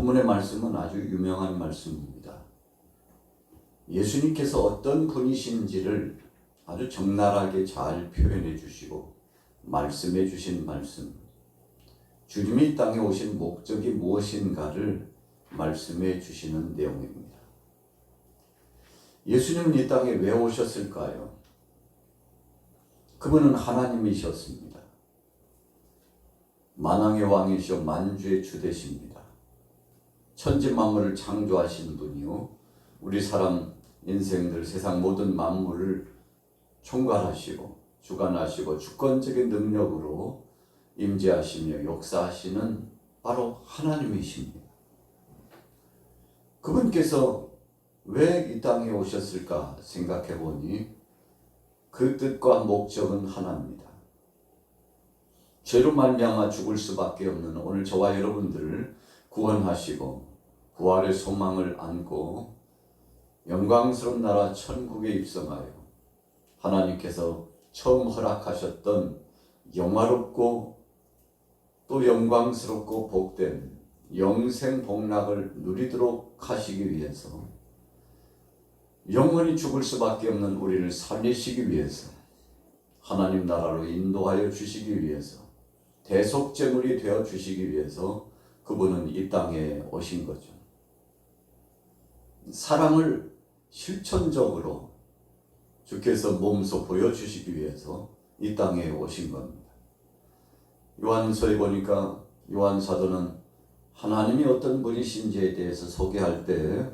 본문의 말씀은 아주 유명한 말씀입니다. 예수님께서 어떤 분이신지를 아주 적나라하게 잘 표현해 주시고 말씀해 주신 말씀. 주님이 이 땅에 오신 목적이 무엇인가를 말씀해 주시는 내용입니다. 예수님은 이 땅에 왜 오셨을까요? 그분은 하나님이셨습니다. 만왕의 왕이시오 만주의 주 되십니다. 천지 만물을 창조하신 분이요 우리 사람 인생들 세상 모든 만물을 총괄하시고 주관하시고 주권적인 능력으로 임재하시며 역사하시는 바로 하나님이십니다. 그분께서 왜 이 땅에 오셨을까 생각해 보니 그 뜻과 목적은 하나입니다. 죄로 말미암아 죽을 수밖에 없는 오늘 저와 여러분들을 구원하시고 부활의 소망을 안고 영광스러운 나라 천국에 입성하여 하나님께서 처음 허락하셨던 영화롭고 또 영광스럽고 복된 영생 복락을 누리도록 하시기 위해서 영원히 죽을 수밖에 없는 우리를 살리시기 위해서 하나님 나라로 인도하여 주시기 위해서 대속제물이 되어 주시기 위해서 그분은 이 땅에 오신 거죠. 사랑을 실천적으로 주께서 몸소 보여주시기 위해서 이 땅에 오신 겁니다. 요한서에 보니까 요한 사도는 하나님이 어떤 분이신지에 대해서 소개할 때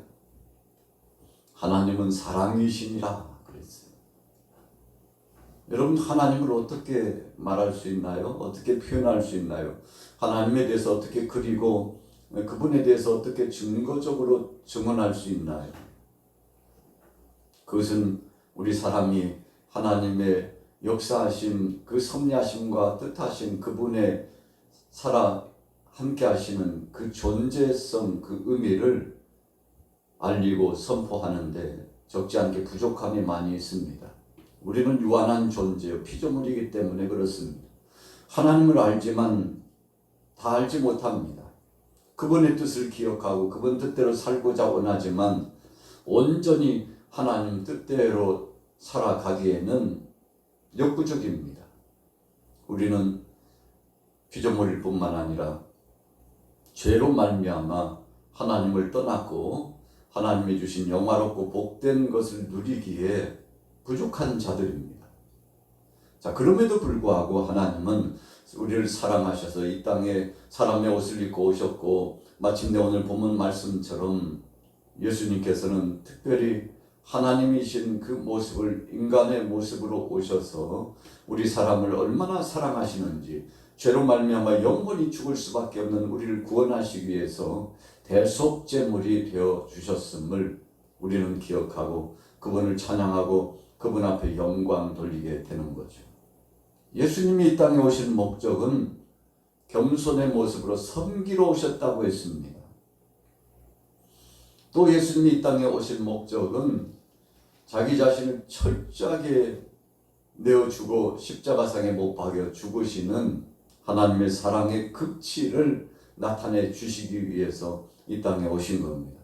하나님은 사랑이시니라 그랬어요. 여러분 하나님을 어떻게 말할 수 있나요? 어떻게 표현할 수 있나요? 하나님에 대해서 어떻게 그리고 그분에 대해서 어떻게 증거적으로 증언할 수 있나요? 그것은 우리 사람이 하나님의 역사하심, 그 섭리하심과 뜻하심 그분의 살아 함께 하시는 그 존재성, 그 의미를 알리고 선포하는데 적지 않게 부족함이 많이 있습니다. 우리는 유한한 존재요. 피조물이기 때문에 그렇습니다. 하나님을 알지만 다 알지 못합니다. 그분의 뜻을 기억하고 그분 뜻대로 살고자 원하지만 온전히 하나님 뜻대로 살아가기에는 역부족입니다. 우리는 피조물일 뿐만 아니라 죄로 말미암아 하나님을 떠났고 하나님이 주신 영화롭고 복된 것을 누리기에 부족한 자들입니다. 자, 그럼에도 불구하고 하나님은 우리를 사랑하셔서 이 땅에 사람의 옷을 입고 오셨고 마침내 오늘 본문 말씀처럼 예수님께서는 특별히 하나님이신 그 모습을 인간의 모습으로 오셔서 우리 사람을 얼마나 사랑하시는지 죄로 말미암아 영원히 죽을 수밖에 없는 우리를 구원하시기 위해서 대속 제물이 되어 주셨음을 우리는 기억하고 그분을 찬양하고 그분 앞에 영광 돌리게 되는 거죠. 예수님이 이 땅에 오신 목적은 겸손의 모습으로 섬기러 오셨다고 했습니다. 또 예수님이 이 땅에 오신 목적은 자기 자신을 철저하게 내어주고 십자가상에 못 박여 죽으시는 하나님의 사랑의 극치를 나타내 주시기 위해서 이 땅에 오신 겁니다.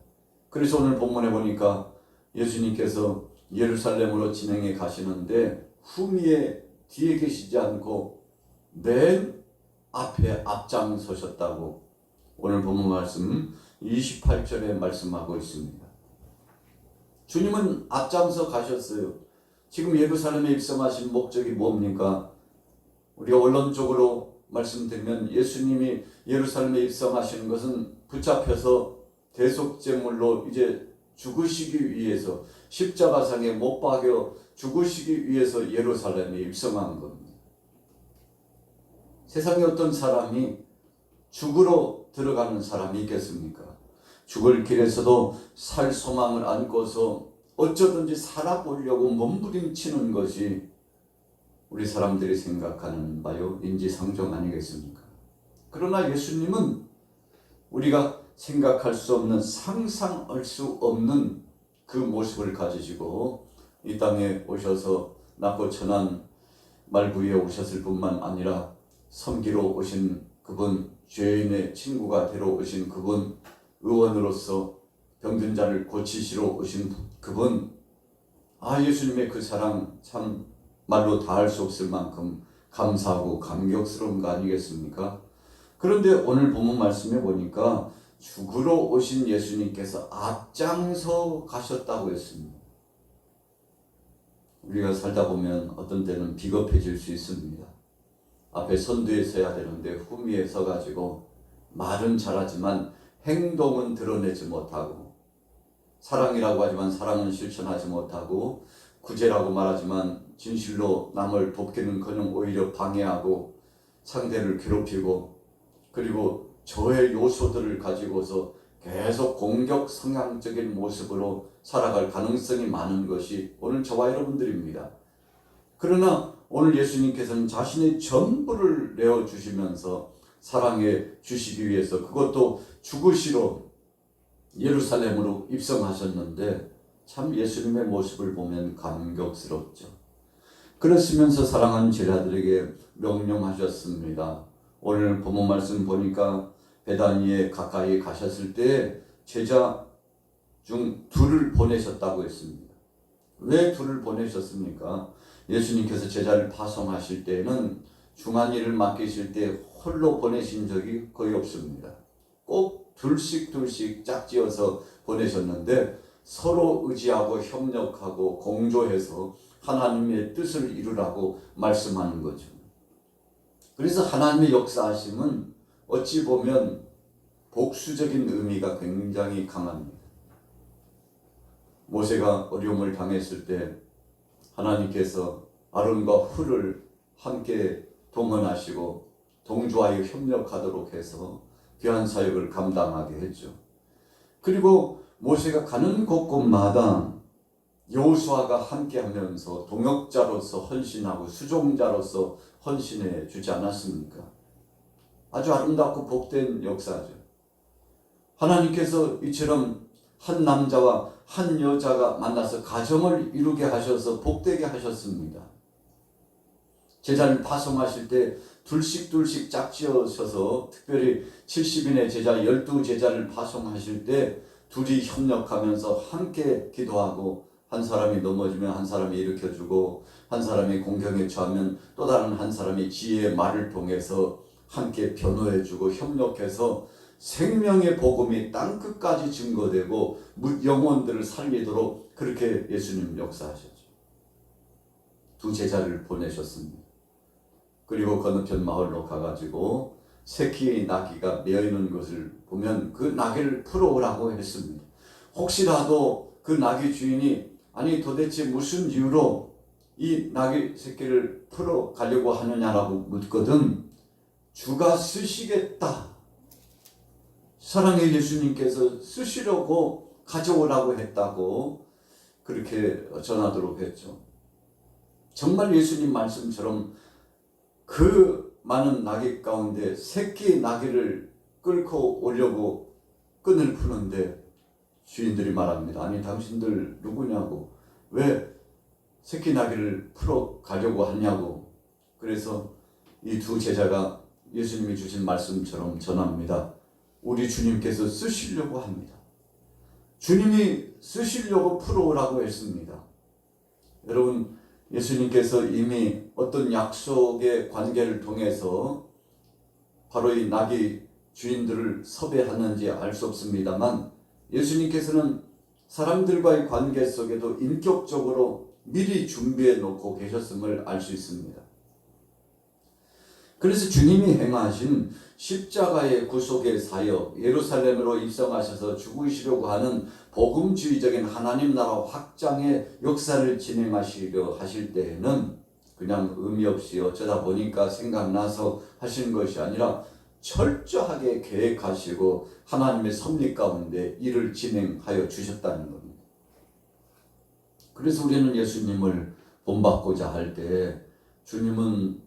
그래서 오늘 본문에 보니까 예수님께서 예루살렘으로 진행해 가시는데 후미에 뒤에 계시지 않고 맨 앞에 앞장 서셨다고 오늘 본문 말씀 28절에 말씀하고 있습니다. 주님은 앞장서 가셨어요. 지금 예루살렘에 입성하신 목적이 뭡니까? 우리가 원론적으로 말씀드리면 예수님이 예루살렘에 입성하시는 것은 붙잡혀서 대속제물로 이제 죽으시기 위해서 십자가상에 못 박여 죽으시기 위해서 예루살렘에 입성한 겁니다. 세상에 어떤 사람이 죽으러 들어가는 사람이 있겠습니까? 죽을 길에서도 살 소망을 안고서 어쩌든지 살아보려고 몸부림치는 것이 우리 사람들이 생각하는 바요 인지상정 아니겠습니까? 그러나 예수님은 우리가 생각할 수 없는 상상할 수 없는 그 모습을 가지시고 이 땅에 오셔서 낳고 천한 말구에 오셨을 뿐만 아니라 섬기러 오신 그분 죄인의 친구가 되러 오신 그분 의원으로서 병든 자를 고치시러 오신 그분 아 예수님의 그 사랑 참 말로 다 할 수 없을 만큼 감사하고 감격스러운 거 아니겠습니까? 그런데 오늘 본문 말씀에 보니까 죽으러 오신 예수님께서 앞장서 가셨다고 했습니다. 우리가 살다 보면 어떤 때는 비겁해질 수 있습니다. 앞에 선두에 서야 되는데 후미에 서가지고 말은 잘하지만 행동은 드러내지 못하고 사랑이라고 하지만 사랑은 실천하지 못하고 구제라고 말하지만 진실로 남을 돕기는 커녕 오히려 방해하고 상대를 괴롭히고 그리고 저의 요소들을 가지고서 계속 공격 성향적인 모습으로 살아갈 가능성이 많은 것이 오늘 저와 여러분들입니다. 그러나 오늘 예수님께서는 자신의 전부를 내어 주시면서 사랑해 주시기 위해서 그것도 죽으시러 예루살렘으로 입성하셨는데 참 예수님의 모습을 보면 감격스럽죠. 그러시면서 사랑하는 제자들에게 명령하셨습니다. 오늘 본문 말씀 보니까 베다니에 가까이 가셨을 때 제자 중 둘을 보내셨다고 했습니다. 왜 둘을 보내셨습니까? 예수님께서 제자를 파송하실 때는 중한 일을 맡기실 때 홀로 보내신 적이 거의 없습니다. 꼭 둘씩 둘씩 짝지어서 보내셨는데 서로 의지하고 협력하고 공조해서 하나님의 뜻을 이루라고 말씀하는 거죠. 그래서 하나님의 역사하심은 어찌 보면 복수적인 의미가 굉장히 강합니다. 모세가 어려움을 당했을 때 하나님께서 아론과 훌을 함께 동원하시고 동조하여 협력하도록 해서 귀한 사역을 감당하게 했죠. 그리고 모세가 가는 곳곳마다 여호수아가 함께하면서 동역자로서 헌신하고 수종자로서 헌신해 주지 않았습니까? 아주 아름답고 복된 역사죠. 하나님께서 이처럼 한 남자와 한 여자가 만나서 가정을 이루게 하셔서 복되게 하셨습니다. 제자를 파송하실 때 둘씩 둘씩 짝지어셔서 특별히 70인의 제자 12제자를 파송하실 때 둘이 협력하면서 함께 기도하고 한 사람이 넘어지면 한 사람이 일으켜주고 한 사람이 공경에 처하면 또 다른 한 사람이 지혜의 말을 통해서 함께 변호해주고 협력해서 생명의 복음이 땅 끝까지 증거되고 영혼들을 살리도록 그렇게 예수님 역사하셨죠. 두 제자를 보내셨습니다. 그리고 건너편 마을로 가가지고 새끼의 나귀가 메어 있는 것을 보면 그 나귀를 풀어오라고 했습니다. 혹시라도 그 나귀 주인이 아니 도대체 무슨 이유로 이 나귀 새끼를 풀어 가려고 하느냐라고 묻거든 주가 쓰시겠다. 사랑의 예수님께서 쓰시려고 가져오라고 했다고 그렇게 전하도록 했죠. 정말 예수님 말씀처럼 그 많은 나귀 가운데 새끼 나귀를 끌고 오려고 끈을 푸는데 주인들이 말합니다. 아니 당신들 누구냐고 왜 새끼 나귀를 풀어 가려고 하냐고 그래서 이 두 제자가 예수님이 주신 말씀처럼 전합니다. 우리 주님께서 쓰시려고 합니다. 주님이 쓰시려고 풀어오라고 했습니다. 여러분 예수님께서 이미 어떤 약속의 관계를 통해서 바로 이 나귀 주인들을 섭외하는지 알 수 없습니다만 예수님께서는 사람들과의 관계 속에도 인격적으로 미리 준비해 놓고 계셨음을 알 수 있습니다. 그래서 주님이 행하신 십자가의 구속의 사역, 예루살렘으로 입성하셔서 죽으시려고 하는 복음주의적인 하나님 나라 확장의 역사를 진행하시려 하실 때에는 그냥 의미 없이 어쩌다 보니까 생각나서 하신 것이 아니라 철저하게 계획하시고 하나님의 섭리 가운데 일을 진행하여 주셨다는 겁니다. 그래서 우리는 예수님을 본받고자 할 때 주님은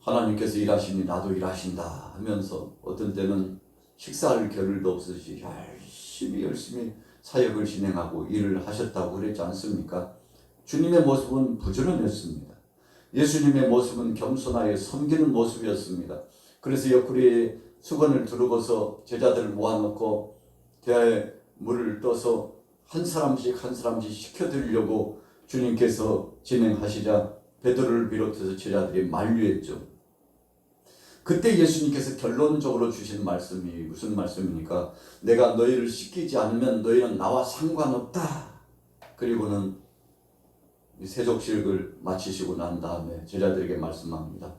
하나님께서 일하시니 나도 일하신다 하면서 어떤 때는 식사할 겨를도 없으시 열심히 열심히 사역을 진행하고 일을 하셨다고 그랬지 않습니까? 주님의 모습은 부지런했습니다. 예수님의 모습은 겸손하게 섬기는 모습이었습니다. 그래서 옆구리에 수건을 두르고서 제자들을 모아놓고 대야에 물을 떠서 한 사람씩 한 사람씩 시켜드리려고 주님께서 진행하시자 베드로를 비롯해서 제자들이 만류했죠. 그때 예수님께서 결론적으로 주신 말씀이 무슨 말씀입니까? 내가 너희를 시키지 않으면 너희는 나와 상관없다. 그리고는 이 세족식을 마치시고 난 다음에 제자들에게 말씀합니다.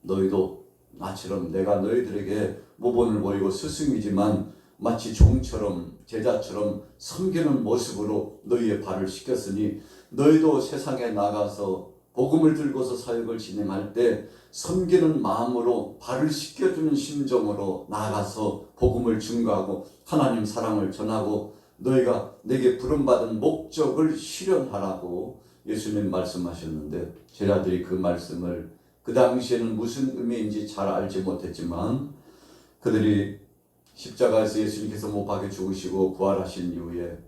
너희도 나처럼 내가 너희들에게 모본을 보이고 스승이지만 마치 종처럼 제자처럼 섬기는 모습으로 너희의 발을 씻겼으니 너희도 세상에 나가서 복음을 들고서 사역을 진행할 때 섬기는 마음으로 발을 씻겨주는 심정으로 나가서 복음을 증거하고 하나님 사랑을 전하고 너희가 내게 부름받은 목적을 실현하라고 예수님 말씀하셨는데 제자들이 그 말씀을 그 당시에는 무슨 의미인지 잘 알지 못했지만 그들이 십자가에서 예수님께서 못 박혀 죽으시고 부활하신 이후에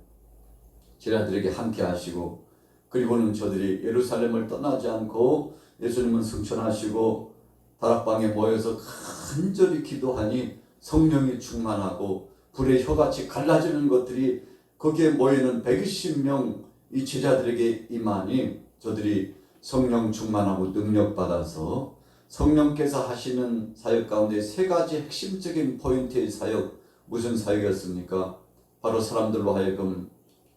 제자들에게 함께 하시고 그리고는 저들이 예루살렘을 떠나지 않고 예수님은 승천하시고 다락방에 모여서 간절히 기도하니 성령이 충만하고 불의 혀같이 갈라지는 것들이 거기에 모이는 120명 이 제자들에게 임하니 저들이 성령 충만하고 능력 받아서 성령께서 하시는 사역 가운데 세 가지 핵심적인 포인트의 사역 무슨 사역이었습니까? 바로 사람들로 하여금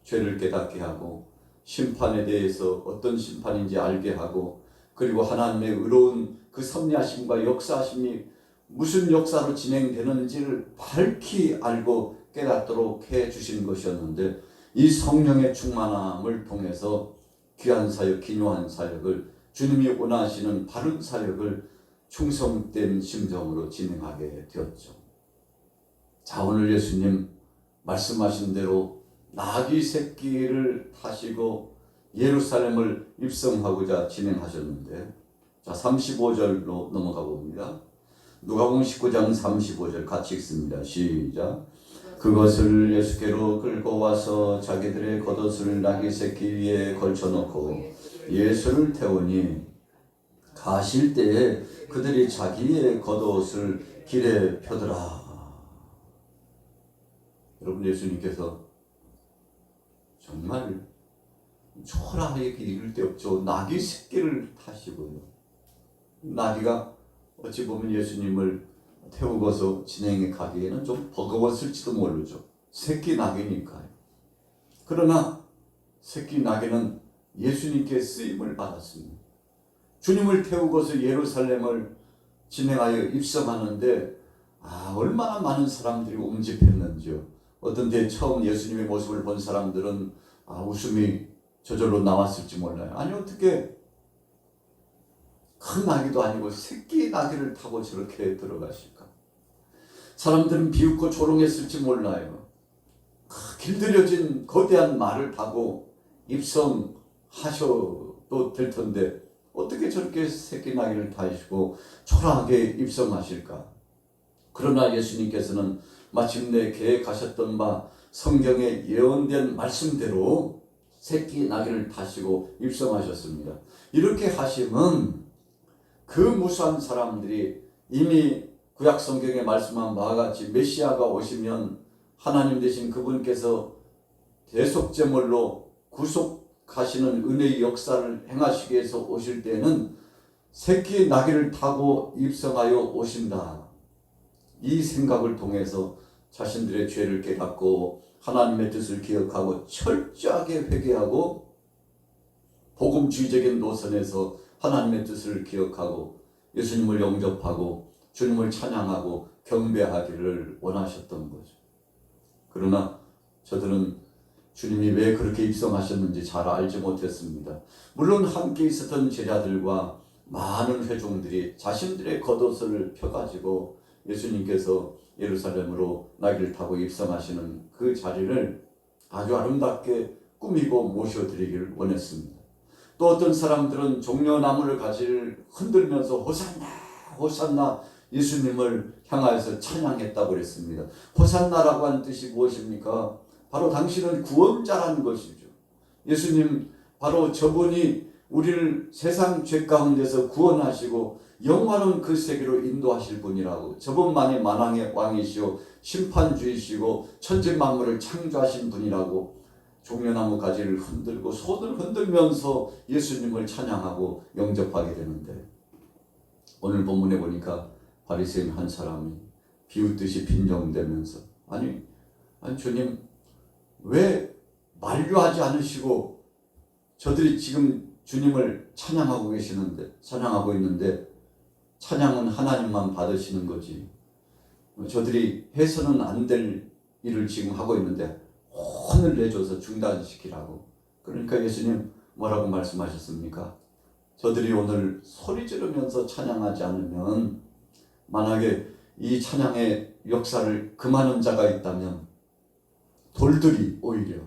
죄를 깨닫게 하고 심판에 대해서 어떤 심판인지 알게 하고 그리고 하나님의 의로운 그 섭리하심과 역사하심이 무슨 역사로 진행되는지를 밝히 알고 깨닫도록 해 주신 것이었는데 이 성령의 충만함을 통해서 귀한 사역, 기묘한 사역을 주님이 원하시는 바른 사역을 충성된 심정으로 진행하게 되었죠. 자, 오늘 예수님 말씀하신 대로 나귀 새끼를 타시고 예루살렘을 입성하고자 진행하셨는데 자, 35절로 넘어가 봅니다. 누가복음 19장 35절 같이 읽습니다. 시작. 그것을 예수께로 끌고 와서 자기들의 겉옷을 나귀 새끼 위에 걸쳐놓고 예수를 태우니 가실 때에 그들이 자기의 겉옷을 길에 펴더라. 여러분 예수님께서 정말 초라하게 이를 데 없죠. 나귀 새끼를 타시고요. 나귀가 어찌 보면 예수님을 태우고서 진행해 가기에는 좀 버거웠을지도 모르죠. 새끼 나귀니까요. 그러나 새끼 나귀는 예수님께 쓰임을 받았습니다. 주님을 태우고서 예루살렘을 진행하여 입성하는데 아 얼마나 많은 사람들이 옹집했는지요. 어떤 때 처음 예수님의 모습을 본 사람들은 아 웃음이 저절로 나왔을지 몰라요. 아니 어떻게 큰 나귀도 아니고 새끼 나귀를 타고 저렇게 들어가실까? 사람들은 비웃고 조롱했을지 몰라요. 길들여진 거대한 말을 타고 입성하셔도 될 텐데 어떻게 저렇게 새끼 나귀를 타시고 초라하게 입성하실까? 그러나 예수님께서는 마침내 계획하셨던 바 성경에 예언된 말씀대로 새끼 나귀를 타시고 입성하셨습니다. 이렇게 하심은 그 무수한 사람들이 이미 구약 성경에 말씀한 바와 같이 메시아가 오시면 하나님 대신 그분께서 대속제물로 구속하시는 은혜의 역사를 행하시기 위해서 오실 때는 새끼 나귀를 타고 입성하여 오신다. 이 생각을 통해서 자신들의 죄를 깨닫고 하나님의 뜻을 기억하고 철저하게 회개하고 복음주의적인 노선에서 하나님의 뜻을 기억하고 예수님을 영접하고 주님을 찬양하고 경배하기를 원하셨던 거죠. 그러나 저들은 주님이 왜 그렇게 입성하셨는지 잘 알지 못했습니다. 물론 함께 있었던 제자들과 많은 회중들이 자신들의 겉옷을 펴가지고 예수님께서 예루살렘으로 나귀를 타고 입성하시는 그 자리를 아주 아름답게 꾸미고 모셔드리기를 원했습니다. 또 어떤 사람들은 종려나무를 가지를 흔들면서 호산나 호산나 예수님을 향하여서 찬양했다고 그랬습니다. 호산나라고 하는 뜻이 무엇입니까? 바로 당신은 구원자라는 것이죠. 예수님 바로 저분이 우리를 세상 죄 가운데서 구원하시고 영원한 그 세계로 인도하실 분이라고 저분만이 만왕의 왕이시오 심판주이시고 천지 만물을 창조하신 분이라고 종려나무 가지를 흔들고 손을 흔들면서 예수님을 찬양하고 영접하게 되는데 오늘 본문에 보니까 바리새인 한 사람이 비웃듯이 빈정대면서 아니 아니 주님 왜 만류하지 않으시고 저들이 지금 주님을 찬양하고 계시는데 찬양하고 있는데 찬양은 하나님만 받으시는 거지 저들이 해서는 안 될 일을 지금 하고 있는데 혼을 내줘서 중단시키라고 그러니까 예수님 뭐라고 말씀하셨습니까? 저들이 오늘 소리 지르면서 찬양하지 않으면 만약에 이 찬양의 역사를 금하는 자가 있다면 돌들이 오히려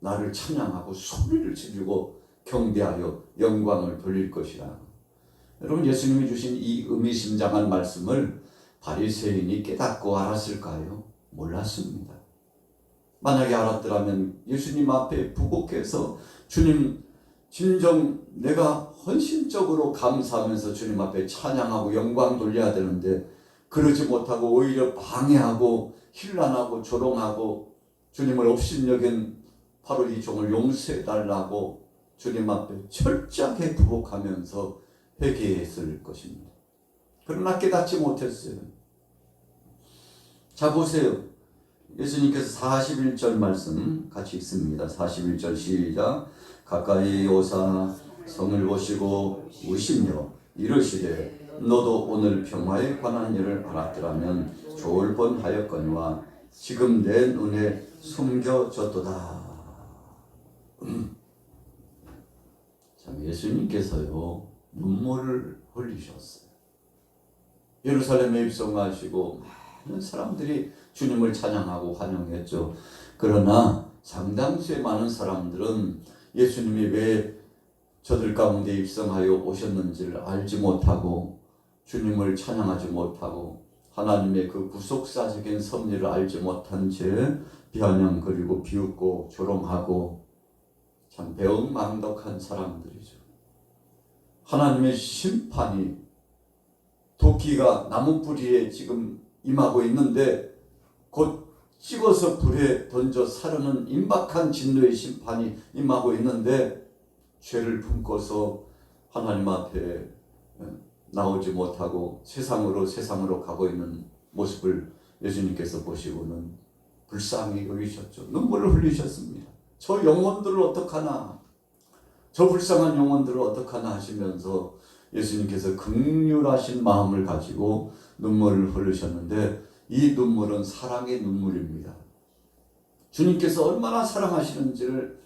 나를 찬양하고 소리를 지르고 경배하여 영광을 돌릴 것이라. 여러분 예수님이 주신 이 의미심장한 말씀을 바리새인이 깨닫고 알았을까요? 몰랐습니다. 만약에 알았더라면 예수님 앞에 부복해서 주님 진정 내가 헌신적으로 감사하면서 주님 앞에 찬양하고 영광 돌려야 되는데 그러지 못하고 오히려 방해하고 힐난하고 조롱하고 주님을 업신여긴 바로 이 종을 용서해 달라고 주님 앞에 철저하게 부복하면서 회개했을 것입니다. 그러나 깨닫지 못했어요. 자 보세요. 예수님께서 41절 말씀 같이 읽습니다. 41절 시작. 가까이 오사 성을 보시고 우시며 이르시되 너도 오늘 평화에 관한 일을 알았더라면 좋을 뻔하였거니와 지금 내 눈에 숨겨졌도다. 참 예수님께서요 눈물을 흘리셨어요. 예루살렘에 입성하시고 많은 사람들이 주님을 찬양하고 환영했죠. 그러나 상당수의 많은 사람들은 예수님이 왜 저들 가운데 입성하여 오셨는지를 알지 못하고 주님을 찬양하지 못하고 하나님의 그 구속사적인 섭리를 알지 못한 채 비아냥거리고 비웃고 조롱하고 참 배은망덕한 사람들이죠. 하나님의 심판이 도끼가 나무 뿌리에 지금 임하고 있는데 곧 찍어서 불에 던져 사르는 임박한 진노의 심판이 임하고 있는데 죄를 품고서 하나님 앞에 나오지 못하고 세상으로 세상으로 가고 있는 모습을 예수님께서 보시고는 불쌍히 여기셨죠. 눈물을 흘리셨습니다. 저 영혼들을 어떡하나 저 불쌍한 영혼들을 어떡하나 하시면서 예수님께서 극률하신 마음을 가지고 눈물을 흘리셨는데 이 눈물은 사랑의 눈물입니다. 주님께서 얼마나 사랑하시는지를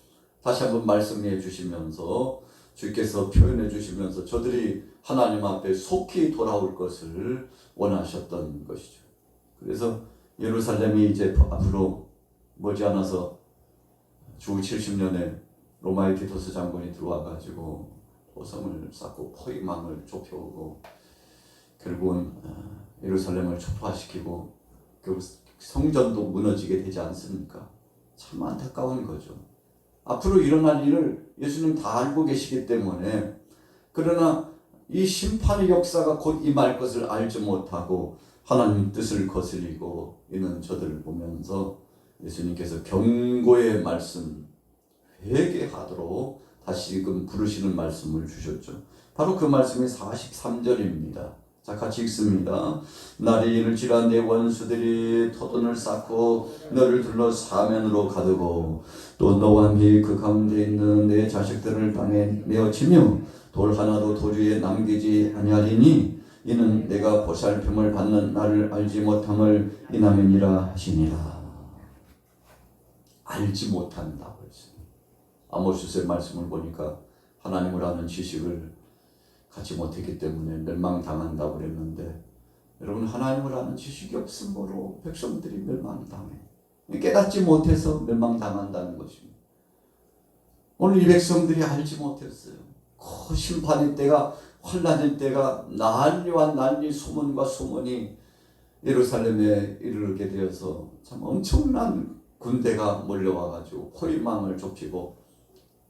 다시 한번 말씀해 주시면서 주께서 표현해 주시면서 저들이 하나님 앞에 속히 돌아올 것을 원하셨던 것이죠. 그래서 예루살렘이 이제 앞으로 머지않아서 주 70년에 로마의 디토스 장군이 들어와 가지고 도성을 쌓고 포위망을 좁혀오고 결국은 어, 예루살렘을 초토화시키고 결국 성전도 무너지게 되지 않습니까? 참 안타까운 거죠. 앞으로 일어날 일을 예수님 다 알고 계시기 때문에 그러나 이 심판의 역사가 곧 임할 것을 알지 못하고 하나님 뜻을 거스리고 있는 저들을 보면서 예수님께서 경고의 말씀 회개하도록 다시금 부르시는 말씀을 주셨죠. 바로 그 말씀이 43절입니다. 자, 같이 읽습니다. 날이 이를지라 내 원수들이 토돈을 쌓고 너를 둘러 사면으로 가두고 또 너와 함께 그 가운데 있는 내 자식들을 땅에 내어치며 돌 하나도 도주에 남기지 아니하리니 이는 내가 보살핌을 받는 나를 알지 못함을 이나면이라 하시니라. 알지 못한다고 했어요. 아모스의 말씀을 보니까 하나님을 아는 지식을 갖지 못했기 때문에 멸망당한다고 그랬는데 여러분 하나님을 아는 지식이 없으므로 백성들이 멸망당해. 깨닫지 못해서 멸망당한다는 것입니다. 오늘 이 백성들이 알지 못했어요. 그 심판의 때가 환란의 때가 난리와 난리 소문과 소문이 예루살렘에 이르게 되어서 참 엄청난 군대가 몰려와 가지고 포위망을 좁히고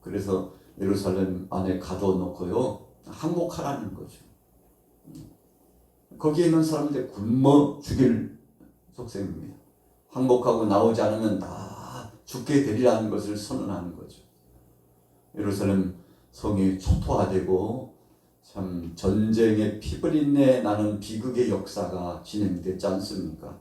그래서 예루살렘 안에 가둬놓고요 항복하라는 거죠. 거기에 있는 사람들 굶어 죽일 속셈입니다. 항복하고 나오지 않으면 다 죽게 되리라는 것을 선언하는 거죠. 예루살렘 성이 초토화되고 참 전쟁의 피부린내 나는 비극의 역사가 진행됐지 않습니까?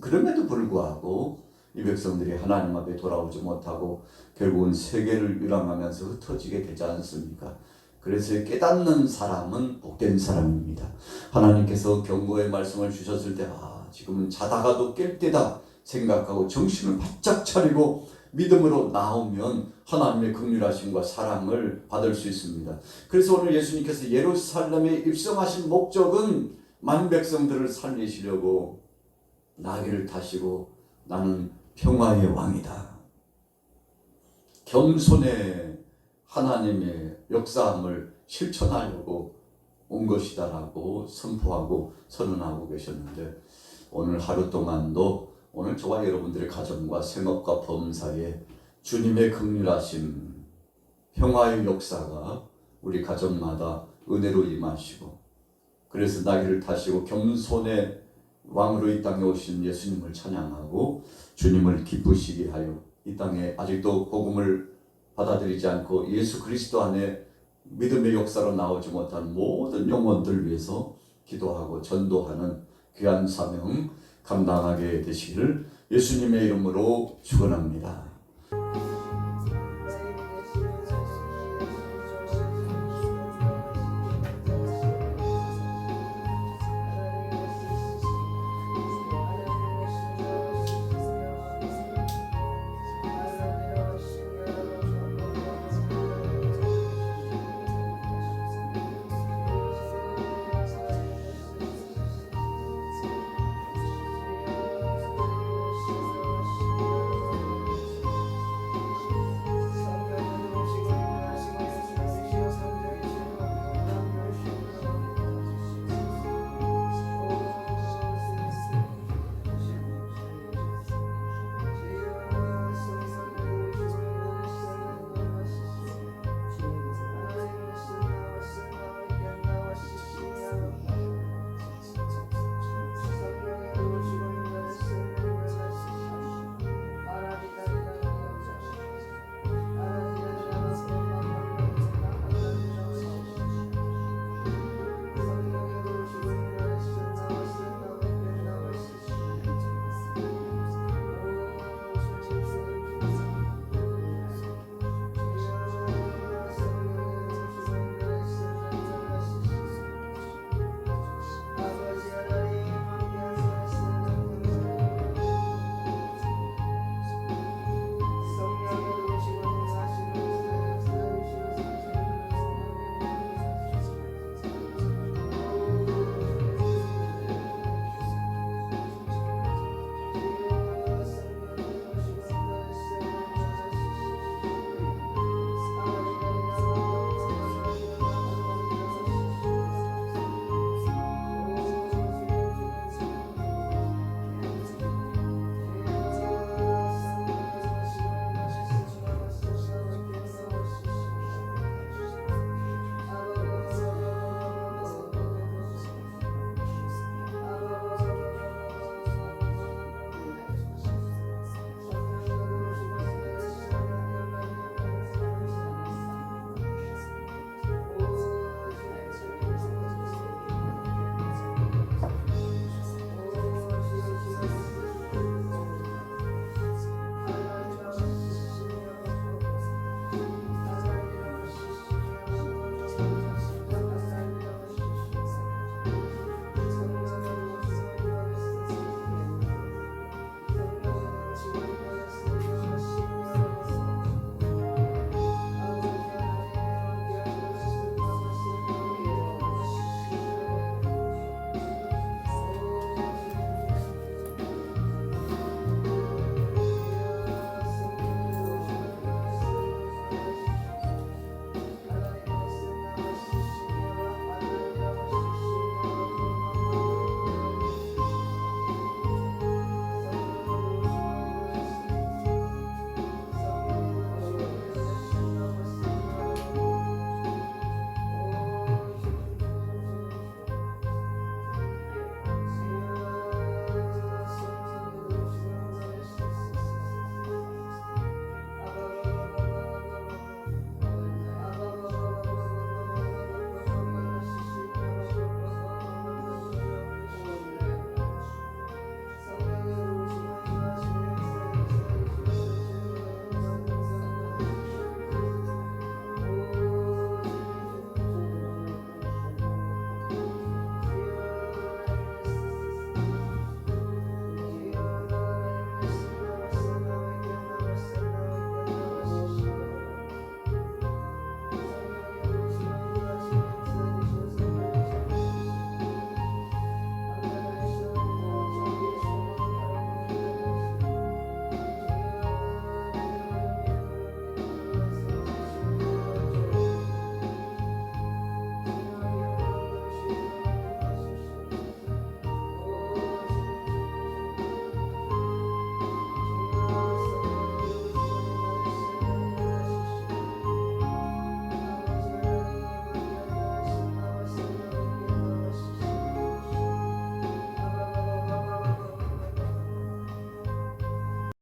그럼에도 불구하고 이 백성들이 하나님 앞에 돌아오지 못하고 결국은 세계를 유랑하면서 흩어지게 되지 않습니까? 그래서 깨닫는 사람은 복된 사람입니다. 하나님께서 경고의 말씀을 주셨을 때, 아, 지금은 자다가도 깰 때다 생각하고 정신을 바짝 차리고 믿음으로 나오면 하나님의 긍휼하심과 사랑을 받을 수 있습니다. 그래서 오늘 예수님께서 예루살렘에 입성하신 목적은 만 백성들을 살리시려고 나귀를 타시고 나는 평화의 왕이다. 겸손의 하나님의 역사함을 실천하려고 온 것이다라고 선포하고 선언하고 계셨는데 오늘 하루 동안도 오늘 저와 여러분들의 가정과 생업과 범사에 주님의 극률하심 평화의 역사가 우리 가정마다 은혜로 임하시고 그래서 나귀를 타시고 겸손의 왕으로 이 땅에 오신 예수님을 찬양하고 주님을 기쁘시게 하여 이 땅에 아직도 복음을 받아들이지 않고 예수 그리스도 안에 믿음의 역사로 나오지 못한 모든 영혼들 위해서 기도하고 전도하는 귀한 사명 감당하게 되시기를 예수님의 이름으로 축원합니다.